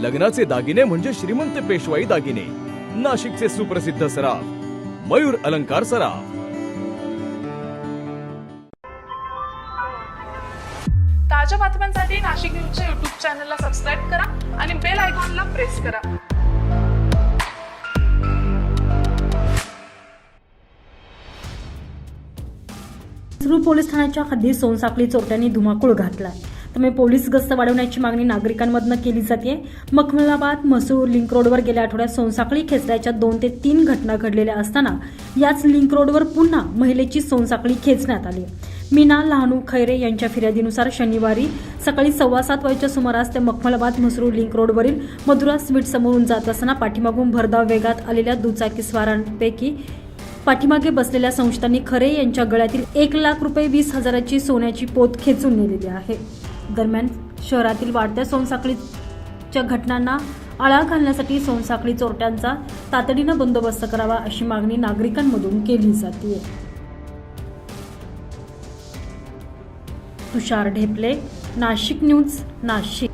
लग्नाचे दागिने म्हणजे श्रीमंत पेशवाई दागिने. नाशिकचे सुप्रसिद्ध सराफ मयूर अलंकार सराफ. ताज्या बातम्यांसाठी नाशिक न्यूजच्या युट्यूब चॅनलला सबस्क्राईब करा आणि बेल आयकॉनला प्रेस करा. पोलीस ठाण्याच्या हद्दीत सोनसाखळी चोरट्यांनी धुमाकूळ घातलाय. त्यामुळे पोलीस गस्त वाढवण्याची मागणी नागरिकांमधनं केली जाते. मखमलाबाद म्हसूर लिंक रोडवर गेल्या आठवड्यात सोनसाखळी खेचण्याच्या दोन ते तीन घटना घडलेल्या असताना याच लिंक रोडवर पुन्हा महिलेची सोनसाखळी खेचण्यात आली. मीना लहानू खैरे यांच्या फिर्यादीनुसार शनिवारी सकाळी सव्वा सात वाजेच्या सुमारास ते मखमलाबाद म्हसरू लिंक रोडवरील मधुरा स्वीट समोरून जात असताना पाठीमागून भरधाव वेगात आलेल्या दुचाकी स्वारांपैकी पाठीमागे बसलेल्या संस्थांनी खरे यांच्या गळ्यातील एक लाख रुपये वीस हजाराची सोन्याची पोत खेचून नेलेली आहे. दरम्यान शहरातील वाढत्या सोनसाखळीच्या घटनांना आळा घालण्यासाठी सोनसाखळी चोरट्यांचा तातडीनं बंदोबस्त करावा अशी मागणी नागरिकांमधून केली जाते तुषार ढेपले नाशिक न्यूज नाशिक.